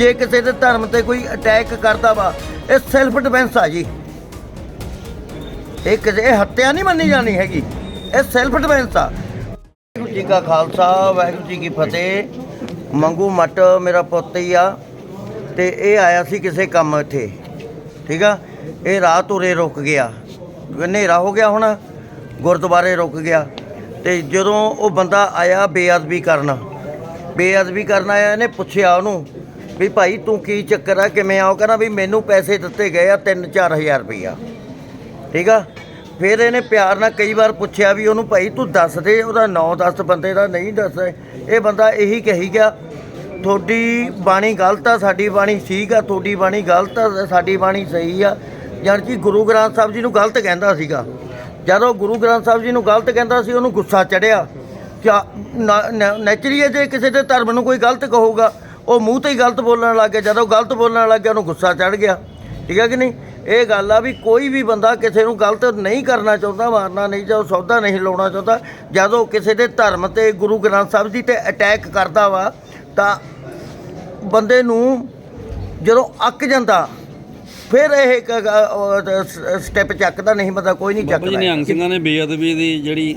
ਜੇ ਕਿਸੇ ਦੇ ਧਰਮ ਤੇ ਕੋਈ ਅਟੈਕ ਕਰਦਾ ਵਾ, ਇਹ ਸੈਲਫ ਡਿਫੈਂਸ ਆ ਜੀ। ਇਹ ਕਿਸੇ ਹੱਤਿਆ ਨਹੀਂ ਮੰਨੀ ਜਾਣੀ ਹੈਗੀ। ਇਹ ਸੈਲਫ ਡਿਫੈਂਸ ਆ। ਵਾਹਿਗੁਰੂ ਜੀ ਕਾ ਖਾਲਸਾ, ਵਾਹਿਗੁਰੂ ਜੀ ਕੀ ਫਤਿਹ। ਮੰਗੂ ਮੱਟ ਮੇਰਾ ਪੁੱਤ ਹੀ ਆ, ਤੇ ਇਹ ਆਇਆ ਸੀ ਕਿਸੇ ਕੰਮ ਇੱਥੇ। ਠੀਕ ਆ? ਇਹ ਰਾਤ ਉਰੇ ਰੁਕ ਗਿਆ। ਹਨੇਰਾ ਹੋ ਗਿਆ ਹੁਣ, ਗੁਰਦੁਆਰੇ ਰੁਕ ਗਿਆ। ਤੇ ਜਦੋਂ ਉਹ ਬੰਦਾ ਆਇਆ ਬੇਅਦਬੀ ਕਰਨ ਬੇਅਦਬੀ ਕਰਨ ਆਇਆ, ਇਹਨੇ ਪੁੱਛਿਆ ਉਹਨੂੰ ਵੀ ਭਾਈ ਤੂੰ ਕੀ ਚੱਕਰ ਆ? ਕਿਵੇਂ ਆ? ਕਹਿੰਦਾ ਵੀ ਮੈਨੂੰ ਪੈਸੇ ਦਿੱਤੇ ਗਏ ਆ 3-4000 ਰੁਪਈਆ। ਠੀਕ ਆ? ਫਿਰ ਇਹਨੇ ਪਿਆਰ ਨਾਲ ਕਈ ਵਾਰ ਪੁੱਛਿਆ ਵੀ ਉਹਨੂੰ, ਭਾਈ ਤੂੰ ਦੱਸ ਦੇ, ਉਹਦਾ ਨਾਂ ਦੱਸ, ਬੰਦੇ ਦਾ ਨਹੀਂ ਦੱਸ ਇਹ ਬੰਦਾ ਇਹੀ ਕਹੀ ਗਿਆ, ਤੁਹਾਡੀ ਬਾਣੀ ਗਲਤ ਆ, ਸਾਡੀ ਬਾਣੀ ਠੀਕ ਆ, ਤੁਹਾਡੀ ਬਾਣੀ ਗਲਤ ਆ, ਸਾਡੀ ਬਾਣੀ ਸਹੀ ਆ। ਜਾਣੀ ਕਿ ਗੁਰੂ ਗ੍ਰੰਥ ਸਾਹਿਬ ਜੀ ਨੂੰ ਗਲਤ ਕਹਿੰਦਾ ਸੀਗਾ। ਜਦੋਂ ਗੁਰੂ ਗ੍ਰੰਥ ਸਾਹਿਬ ਜੀ ਨੂੰ ਗਲਤ ਕਹਿੰਦਾ ਸੀ, ਉਹਨੂੰ ਗੁੱਸਾ ਚੜਿਆ। ਕਿਆ ਨੈਚੁਰਲੀ ਜੇ ਕਿਸੇ ਦੇ ਧਰਮ ਨੂੰ ਕੋਈ ਗਲਤ ਕਹੂਗਾ। ਉਹ ਮੂੰਹ ਤੇ ਹੀ ਗਲਤ ਬੋਲਣ ਲੱਗ ਗਿਆ ਜਦੋਂ ਗਲਤ ਬੋਲਣ ਲੱਗ ਗਿਆ ਉਹਨੂੰ ਗੁੱਸਾ ਚੜ ਗਿਆ। ਠੀਕ ਹੈ ਕਿ ਨਹੀਂ? ਇਹ ਗੱਲ ਆ ਵੀ ਕੋਈ ਵੀ ਬੰਦਾ ਕਿਸੇ ਨੂੰ ਗਲਤ ਨਹੀਂ ਕਰਨਾ ਚਾਹੁੰਦਾ ਮਾਰਨਾ ਨਹੀਂ ਚਾਹੁੰਦਾ ਸੌਦਾ ਨਹੀਂ ਲਾਉਣਾ ਚਾਹੁੰਦਾ ਜਦੋਂ ਕਿਸੇ ਦੇ ਧਰਮ ਤੇ ਗੁਰੂ ਗ੍ਰੰਥ ਸਾਹਿਬ ਜੀ ਤੇ ਅਟੈਕ ਕਰਦਾ ਵਾ ਤਾਂ ਬੰਦੇ ਨੂੰ ਜਦੋਂ ਅੱਕ ਜਾਂਦਾ ਫਿਰ ਇਹ ਸਟੈਪ ਚੱਕਦਾ ਨਹੀਂ ਬੰਦਾ ਕੋਈ ਨਹੀਂ ਬਾਬਾ ਜੀ ਚੱਕਦਾ। ਨਿਹੰਗ ਸਿੰਘਾਂ ਨੇ ਬੇਅਦਬੀ ਦੀ ਜਿਹੜੀ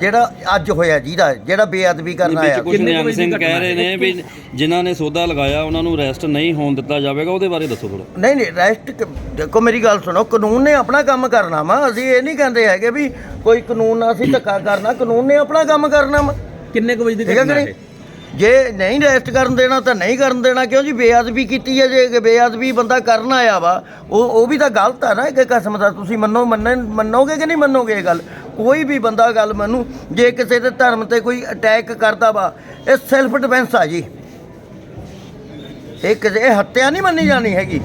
ਜਿਹੜਾ ਅੱਜ ਹੋਇਆ ਜਿਹਦਾ ਜਿਹੜਾ ਬੇਅਦਬੀ ਕਰਨ ਵਿੱਚ ਆਇਆ ਕੁਝ ਨਿਹੰਗ ਸਿੰਘ ਕਹਿ ਰਹੇ ਨੇ ਵੀ ਜਿਨ੍ਹਾਂ ਨੇ ਸੌਦਾ ਲਗਾਇਆ ਉਹਨਾਂ ਨੂੰ ਅਰੈਸਟ ਨਹੀਂ ਹੋਣ ਦਿੱਤਾ ਜਾਵੇਗਾ ਉਹਦੇ ਬਾਰੇ ਦੱਸੋ ਥੋੜਾ ਨਹੀਂ ਨਹੀਂ ਰੈਸਟ ਦੇਖੋ ਮੇਰੀ ਗੱਲ ਸੁਣੋ ਕਾਨੂੰਨ ਨੇ ਆਪਣਾ ਕੰਮ ਕਰਨਾ ਵਾ। ਅਸੀਂ ਇਹ ਨਹੀਂ ਕਹਿੰਦੇ ਹੈਗੇ ਵੀ ਕੋਈ ਕਾਨੂੰਨ ਨਾਲ ਅਸੀਂ ਧੱਕਾ ਕਰਨਾ ਕਾਨੂੰਨ ਨੇ ਆਪਣਾ ਕੰਮ ਕਰਨਾ ਵਾ। ਕਿੰਨੇ ਕੁ ਵਜੇ ਦੀ ਹੈ ਘਟਨਾ ਨਹੀਂ? ਜੇ ਨਹੀਂ ਰੈਸਟ ਕਰਨ ਦੇਣਾ ਤਾਂ ਨਹੀਂ ਕਰਨ ਦੇਣਾ, ਕਿਉਂ ਜੀ? ਬੇਅਦਬੀ ਕੀਤੀ ਹੈ ਜੇ ਬੇਅਦਬੀ ਬੰਦਾ ਕਰਨ ਆਇਆ ਵਾ, ਉਹ ਉਹ ਵੀ ਤਾਂ ਗਲਤ ਆ ਨਾ ਇੱਕ ਕਸਮ ਦਾ। ਤੁਸੀਂ ਮੰਨੋ ਮੰਨਣ ਮੰਨੋਗੇ ਕਿ ਨਹੀਂ ਮੰਨੋਗੇ ਇਹ ਗੱਲ? ਕੋਈ ਵੀ ਬੰਦਾ ਗੱਲ ਮੰਨੂ, ਜੇ ਕਿਸੇ ਦੇ ਧਰਮ ਤੇ ਕੋਈ ਅਟੈਕ ਕਰਦਾ ਵਾ, ਇਹ ਸੈਲਫ ਡਿਫੈਂਸ ਆ ਜੀ। ਇਹ ਕਿਸੇ ਹੱਤਿਆ ਨਹੀਂ ਮੰਨੀ ਜਾਣੀ ਹੈਗੀ।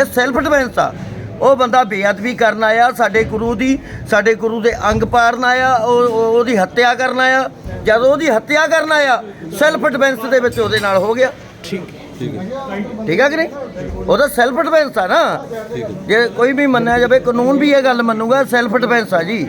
ਇਹ ਸੈਲਫ ਡਿਫੈਂਸ ਆ। ਉਹ ਬੰਦਾ ਬੇਅਦਬੀ ਕਰਨ ਆਇਆ, ਸਾਡੇ ਗੁਰੂ ਦੀ, ਸਾਡੇ ਗੁਰੂ ਦੇ ਅੰਗ ਪਾੜਨ ਆਇਆ, ਉਹ, ਉਹ- ਉਹਦੀ ਹੱਤਿਆ ਕਰਨ ਆਇਆ। ਜਦੋਂ ਉਹਦੀ ਹੱਤਿਆ ਕਰਨ ਆਇਆ ਸੈਲਫ ਡਿਫੈਂਸ ਦੇ ਵਿੱਚ ਉਹਦੇ ਨਾਲ ਹੋ ਗਿਆ। ਠੀਕ ਠੀਕ ਹੈ। ਕਿ ਨਹੀਂ? ਉਹਦਾ ਸੈਲਫ ਡਿਫੈਂਸ ਆ ਨਾ। ਜੇ ਕੋਈ ਵੀ ਮੰਨਿਆ ਜਾਵੇ ਕਾਨੂੰਨ ਵੀ ਇਹ ਗੱਲ ਮੰਨੂਗਾ ਸੈਲਫ ਡਿਫੈਂਸ ਆ ਜੀ।